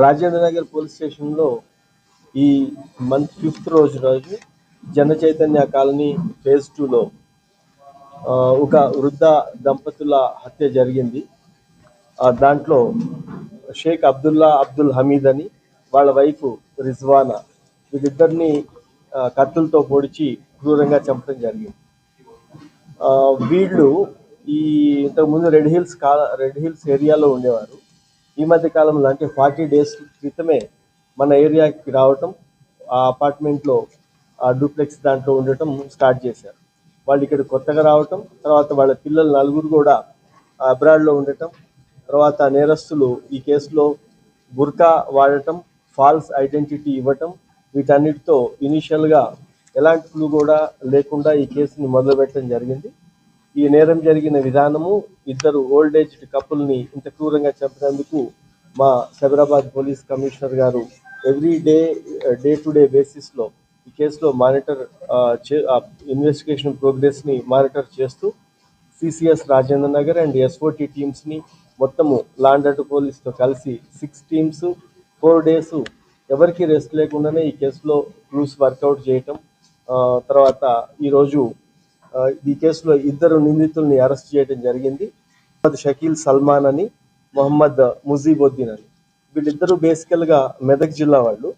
Rajendra Nagar police స్టేషన్లో ఈ month fifth రోజు రోజు జన చైతన్య కాలనీ ఫేజ్ టూలో ఒక వృద్ధ దంపతుల హత్య జరిగింది. దాంట్లో షేక్ అబ్దుల్లా అబ్దుల్ హమీద్ అని వాళ్ళ వైఫ్ రిజ్వానా వీళ్ళిద్దరిని కత్తులతో పొడిచి క్రూరంగా చంపడం జరిగింది. వీళ్ళు ఈ ఇంతకుముందు రెడ్ హిల్స్ కా రెడ్ హిల్స్ ఏరియాలో ఉండేవారు. ఈ మధ్య కాలంలో అంటే ఫార్టీ డేస్ క్రితమే మన ఏరియాకి రావటం ఆ అపార్ట్మెంట్లో ఆ డూప్లెక్స్ దాంట్లో ఉండటం స్టార్ట్ చేశారు. వాళ్ళు ఇక్కడ కొత్తగా రావటం తర్వాత వాళ్ళ పిల్లలు నలుగురు కూడా అబ్రాడ్లో ఉండటం తర్వాత నేరస్తులు ఈ కేసులో బుర్కా వాడటం ఫాల్స్ ఐడెంటిటీ ఇవ్వటం వీటన్నిటితో ఇనీషియల్గా ఎలాంటి క్లూ కూడా లేకుండా ఈ కేసుని మొదలుపెట్టడం జరిగింది. ఈ నేరం జరిగిన విధానము ఇద్దరు ఓల్డ్ ఏజ్ కపుల్ని ఇంత క్రూరంగా చంపినందుకు మా సైబరాబాద్ పోలీస్ కమిషనర్ గారు every day day to day బేసిస్లో ఈ కేసులో మానిటర్ ఇన్వెస్టిగేషన్ ప్రోగ్రెస్ని మానిటర్ చేస్తూ CCS Rajendra Nagar and SOT టీమ్స్ని మొత్తము లాండర్ పోలీస్తో కలిసి సిక్స్ టీమ్స్ ఫోర్ డేస్ ఎవరికి రెస్ట్ లేకుండానే ఈ కేసులో క్లూస్ వర్కౌట్ చేయటం తర్వాత ఈరోజు ఈ కేసులో ఇద్దరు నిందితుల్ని అరెస్ట్ చేయడం జరిగింది. మొహమ్మద్ షకీల్ సల్మాన్ అని మొహమ్మద్ ముజీబుద్దీన్ అని. వీళ్ళిద్దరూ బేసికల్గా మెదక్ జిల్లా వాళ్ళు.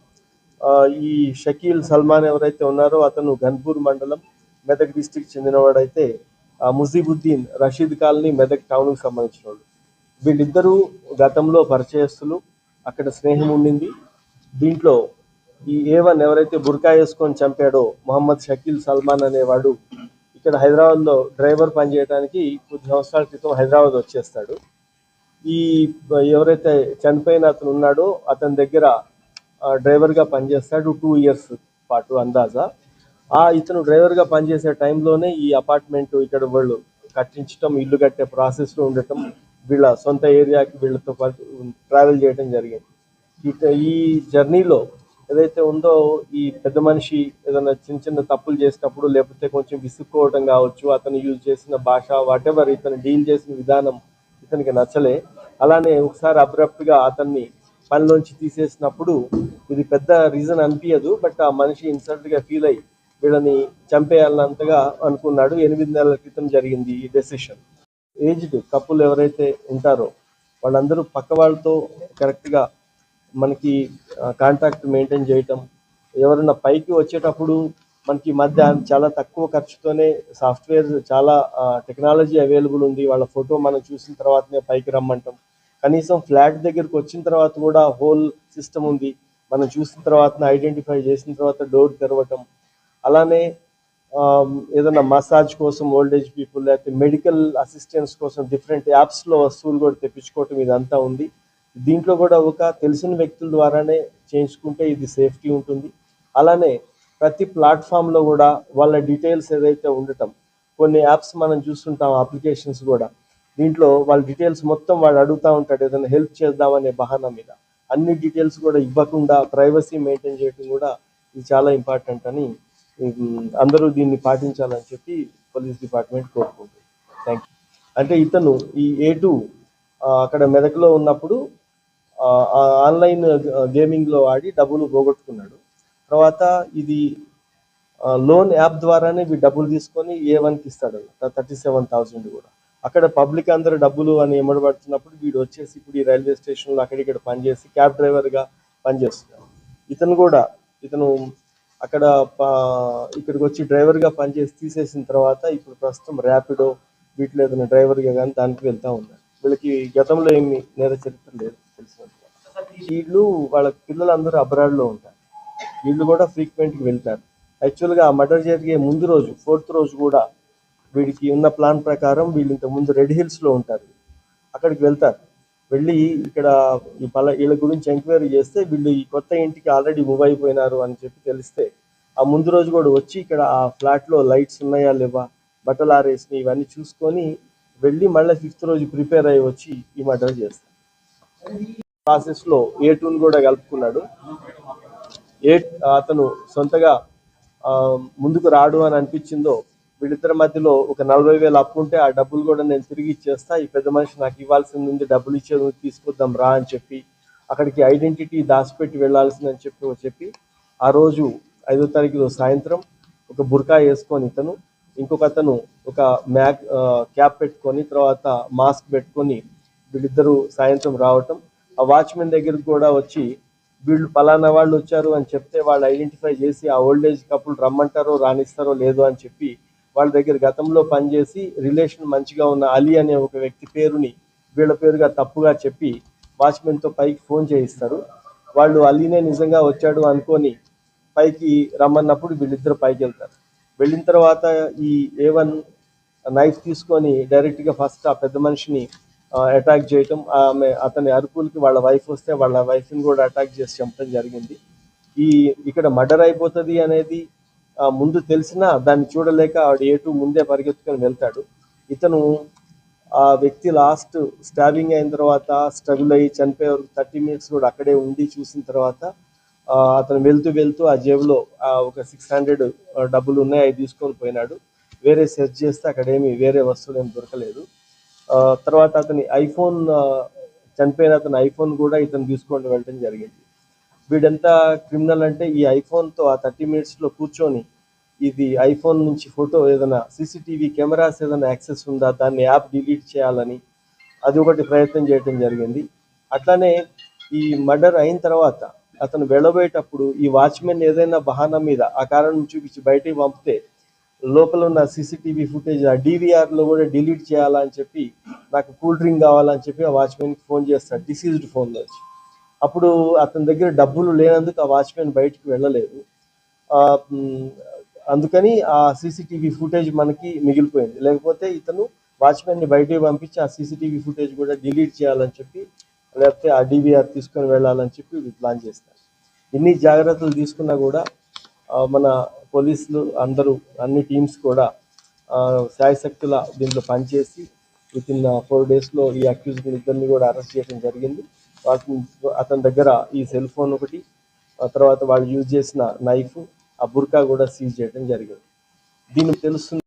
ఆ, ఈ షకీల్ సల్మాన్ ఎవరైతే ఉన్నారో అతను గన్పూర్ మండలం మెదక్ డిస్టిక్ చెందినవాడైతే ముజీబుద్దీన్ రషీద్ కాలనీ మెదక్ టౌన్కి సంబంధించిన వాళ్ళు వీళ్ళిద్దరూ గతంలో పరిచయస్తులు. అక్కడ స్నేహం ఉండింది. దీంట్లో ఈ ఏవన్ ఎవరైతే బుర్కా వేసుకొని చంపాడో మొహమ్మద్ షకీల్ సల్మాన్ అనేవాడు ఇక్కడ హైదరాబాద్లో డ్రైవర్ పనిచేయడానికి కొద్ది సంవత్సరాల క్రితం హైదరాబాద్ వచ్చేస్తాడు. ఈ ఎవరైతే చనిపోయిన అతను ఉన్నాడో అతని దగ్గర డ్రైవర్గా పనిచేస్తాడు టూ ఇయర్స్ పాటు అందాజా. ఆ ఇతను డ్రైవర్గా పనిచేసే టైంలోనే ఈ అపార్ట్మెంట్ ఇక్కడ వాళ్ళు కట్టించటం ఇల్లు కట్టే ప్రాసెస్లో ఉండటం వీళ్ళ సొంత ఏరియాకి వీళ్ళతో పాటు ట్రావెల్ చేయడం జరిగింది. ఈ జర్నీలో ఏదైతే ఉందో ఈ పెద్ద మనిషి ఏదైనా చిన్న చిన్న తప్పులు చేసినప్పుడు లేకపోతే కొంచెం విసుక్కోవటం కావచ్చు అతను యూజ్ చేసిన భాష వాటెవర్ ఇతను డీల్ చేసిన విధానం ఇతనికి నచ్చలే. అలానే ఒకసారి అబ్రప్ట్గా అతన్ని పనిలోంచి తీసేసినప్పుడు ఇది పెద్ద రీజన్ అనిపించదు బట్ ఆ మనిషి ఇన్సల్ట్గా ఫీల్ అయ్యి వీళ్ళని చంపేయాలన్నంతగా అనుకున్నాడు. ఎనిమిది నెలల క్రితం జరిగింది ఈ డెసిషన్ ఏజ్డ్ కపుల్ ఎవరైతే ఉంటారో వాళ్ళందరూ పక్క వాళ్ళతో కరెక్ట్గా మనకి కాంటాక్ట్ మెయింటైన్ చేయటం ఎవరైనా పైకి వచ్చేటప్పుడు మనకి మధ్య చాలా తక్కువ ఖర్చుతోనే సాఫ్ట్వేర్ చాలా టెక్నాలజీ అవైలబుల్ ఉంది. వాళ్ళ ఫోటో మనం చూసిన తర్వాతనే పైకి రమ్మంటాం. కనీసం ఫ్లాట్ దగ్గరకు వచ్చిన తర్వాత కూడా హోల్ సిస్టమ్ ఉంది. మనం చూసిన తర్వాత ఐడెంటిఫై చేసిన తర్వాత డోర్ తెరవటం. అలానే ఏదైనా మసాజ్ కోసం ఓల్డ్ ఏజ్ పీపుల్ లేకపోతే మెడికల్ అసిస్టెన్స్ కోసం డిఫరెంట్ యాప్స్లో వస్తువులు కూడా తెప్పించుకోవటం ఇదంతా ఉంది. దీంట్లో కూడా ఒక తెలిసిన వ్యక్తుల ద్వారానే చేయించుకుంటే ఇది సేఫ్టీ ఉంటుంది. అలానే ప్రతి ప్లాట్ఫామ్లో కూడా వాళ్ళ డీటెయిల్స్ ఏదైతే ఉండటం కొన్ని యాప్స్ మనం చూస్తుంటాం అప్లికేషన్స్ కూడా దీంట్లో వాళ్ళ డీటెయిల్స్ మొత్తం వాడు అడుగుతూ ఉంటాడు ఏదైనా హెల్ప్ చేద్దామనే బహానా మీద. అన్ని డీటెయిల్స్ కూడా ఇవ్వకుండా ప్రైవసీ మెయింటైన్ చేయడం కూడా ఇది చాలా ఇంపార్టెంట్ అని అందరూ దీన్ని పాటించాలని చెప్పి పోలీస్ డిపార్ట్మెంట్ కోరుకుంటుంది. థ్యాంక్ యూ అంటే ఇతను ఈ ఏ టూ అక్కడ మెదక్లో ఉన్నప్పుడు ఆన్లైన్ గేమింగ్లో ఆడి డబ్బులు పోగొట్టుకున్నాడు. తర్వాత ఇది లోన్ యాప్ ద్వారానే వీడు డబ్బులు తీసుకొని ఏ వన్కి ఇస్తాడు. థర్టీ సెవెన్ థౌసండ్ కూడా. అక్కడ పబ్లిక్ అందరూ డబ్బులు అని ఎమ్మడబడుతున్నప్పుడు వీడు వచ్చేసి ఇప్పుడు ఈ రైల్వే స్టేషన్లో అక్కడిక్కడ పనిచేసి క్యాబ్ డ్రైవర్గా పనిచేస్తున్నాడు ఇతను కూడా ఇతను అక్కడ ఇక్కడికి వచ్చి డ్రైవర్గా పనిచేసి తీసేసిన తర్వాత ఇప్పుడు ప్రస్తుతం ర్యాపిడో వీటిలో ఏదైనా డ్రైవర్గా కానీ దానికి వెళ్తూ ఉన్నారు వీళ్ళకి గతంలో ఏమి నేర చరిత్ర లేదు. తెలిసినట్టుగా. వీళ్ళు వాళ్ళ పిల్లలందరూ అబ్రాడ్లో ఉంటారు. వీళ్ళు కూడా ఫ్రీక్వెంట్గా వెళ్తారు. యాక్చువల్గా ఆ మర్డర్ జరిగే ముందు రోజు ఫోర్త్ రోజు కూడా వీడికి ఉన్న ప్లాన్ ప్రకారం వీళ్ళు ఇంత ముందు రెడ్ హిల్స్లో ఉంటారు. అక్కడికి వెళ్తారు. వెళ్ళి ఇక్కడ ఈ పల వీళ్ళ గురించి ఎంక్వైరీ చేస్తే వీళ్ళు ఈ కొత్త ఇంటికి ఆల్రెడీ మూవ్ అయిపోయినారు అని చెప్పి తెలిస్తే ఆ ముందు రోజు కూడా వచ్చి ఇక్కడ ఆ ఫ్లాట్లో లైట్స్ ఉన్నాయా లేవా బట్టలు ఆరేసినాయి ఇవన్నీ చూసుకొని వెళ్ళి మళ్ళీ ఫిఫ్త్ రోజు ప్రిపేర్ అయ్యి వచ్చి ఈ మర్డర్ చేస్తారు. ప్రాసెస్లో ఏ టూన్ కూడా కలుపుకున్నాడు. ఏ అతను సొంతగా ఆ, ముందుకు రాడు అని అనిపించిందో వీళ్ళిద్దరి మధ్యలో ఒక నలభై వేలు అప్పు ఉంటే ఆ డబ్బులు కూడా నేను తిరిగి ఇచ్చేస్తా. ఈ పెద్ద మనిషి నాకు ఇవ్వాల్సింది ఉంది డబ్బులు ఇచ్చేది తీసుకొద్దాం రా అని చెప్పి అక్కడికి ఐడెంటిటీ దాచిపెట్టి వెళ్ళాల్సిందని చెప్పి చెప్పి ఆ రోజు ఐదో తారీఖు సాయంత్రం ఒక బుర్కా వేసుకొని ఇతను ఇంకొక అతను ఒక మ్యాక్ క్యాప్ పెట్టుకొని తర్వాత మాస్క్ పెట్టుకొని వీళ్ళిద్దరూ సాయంత్రం రావటం ఆ వాచ్మెన్ దగ్గరికి కూడా వచ్చి వీళ్ళు పలానా వాళ్ళు వచ్చారు అని చెప్తే వాళ్ళు ఐడెంటిఫై చేసి ఆ ఓల్డ్ ఏజ్ కపుల్ రమ్మంటారో రాణిస్తారో లేదో అని చెప్పి వాళ్ళ దగ్గర గతంలో పనిచేసి రిలేషన్ మంచిగా ఉన్న అలీ అనే ఒక వ్యక్తి పేరుని వీళ్ళ పేరుగా తప్పుగా చెప్పి వాచ్మెన్తో పైకి ఫోన్ చేయిస్తారు. వాళ్ళు అలీనే నిజంగా వచ్చాడు అనుకొని పైకి రమ్మన్నప్పుడు వీళ్ళిద్దరు పైకి వెళ్తారు వెళ్ళిన తర్వాత ఈ ఏ వన్ నైఫ్ తీసుకొని డైరెక్ట్గా ఫస్ట్ ఆ పెద్ద మనిషిని అటాక్ చేయటం ఆమె అతని అరుపులకి వాళ్ళ వైఫ్ వస్తే వాళ్ళ వైఫ్ని కూడా అటాక్ చేసి చంపడం జరిగింది. ఈ ఇక్కడ మర్డర్ అయిపోతుంది అనేది ముందు తెలిసినా దాన్ని చూడలేక ఆవిడ ఏటు ముందే పరిగెత్తుకొని వెళ్తాడు. ఇతను ఆ వ్యక్తి లాస్ట్ స్టాబింగ్ అయిన తర్వాత స్ట్రగుల్ అయ్యి చనిపోయే వరకు థర్టీ మినిట్స్ కూడా అక్కడే ఉండి చూసిన తర్వాత అతను వెళ్తూ వెళ్తూ ఆ జేబులో ఒక సిక్స్ హండ్రెడ్ డబ్బులు ఉన్నాయి అవి తీసుకొని పోయినాడు. వేరే సెర్చ్ చేస్తే అక్కడేమి వేరే వస్తువులు ఏమి దొరకలేదు. తర్వాత అతని ఐఫోన్ చనిపోయిన అతని ఐఫోన్ కూడా ఇతను తీసుకొని వెళ్ళడం జరిగింది. వీడంతా క్రిమినల్ అంటే ఈ ఐఫోన్తో ఆ థర్టీ మినిట్స్లో కూర్చొని ఇది ఐఫోన్ నుంచి ఫోటో ఏదైనా సీసీటీవీ కెమెరాస్ ఏదైనా యాక్సెస్ ఉందా దాన్ని యాప్ డిలీట్ చేయాలని అది ఒకటి ప్రయత్నం చేయడం జరిగింది. అట్లానే ఈ మర్డర్ అయిన తర్వాత అతను వెళ్ళబోయేటప్పుడు ఈ వాచ్మెన్ ఏదైనా బహానా మీద ఆ కారణం చూపించి బయటికి పంపితే లోపల ఉన్న సీసీటీవీ ఫుటేజ్ ఆ డీవీఆర్లో కూడా డిలీట్ చేయాలని చెప్పి నాకు కూల్ డ్రింక్ కావాలని చెప్పి ఆ వాచ్మెన్కి ఫోన్ చేస్తాడు డిసీజ్డ్ ఫోన్లో వచ్చి. అప్పుడు అతని దగ్గర డబ్బులు లేనందుకు ఆ వాచ్మెన్ బయటికి వెళ్ళలేదు. అందుకని ఆ సీసీటీవీ ఫుటేజ్ మనకి మిగిలిపోయింది. లేకపోతే ఇతను వాచ్మెన్ని బయటికి పంపించి ఆ సీసీటీవీ ఫుటేజ్ కూడా డిలీట్ చేయాలని చెప్పి లేకపోతే ఆ డివిఆర్ తీసుకొని వెళ్ళాలని చెప్పి ప్లాన్ చేస్తారు ఇన్ని జాగ్రత్తలు తీసుకున్నా కూడా మన పోలీసులు అందరూ అన్ని టీమ్స్ కూడా ఆ, శాయశక్తుల దీంట్లో పనిచేసి విత్ ఇన్ ఫోర్ డేస్లో ఈ అక్యూజ్డ్ ఇద్దరిని కూడా అరెస్ట్ చేయడం జరిగింది. వాటిని అతని దగ్గర ఈ సెల్ ఫోన్ ఒకటి ఆ తర్వాత వాళ్ళు యూజ్ చేసిన నైఫ్ ఆ బుర్కా కూడా సీజ్ చేయడం జరిగింది. దీన్ని తెలుస్తుంది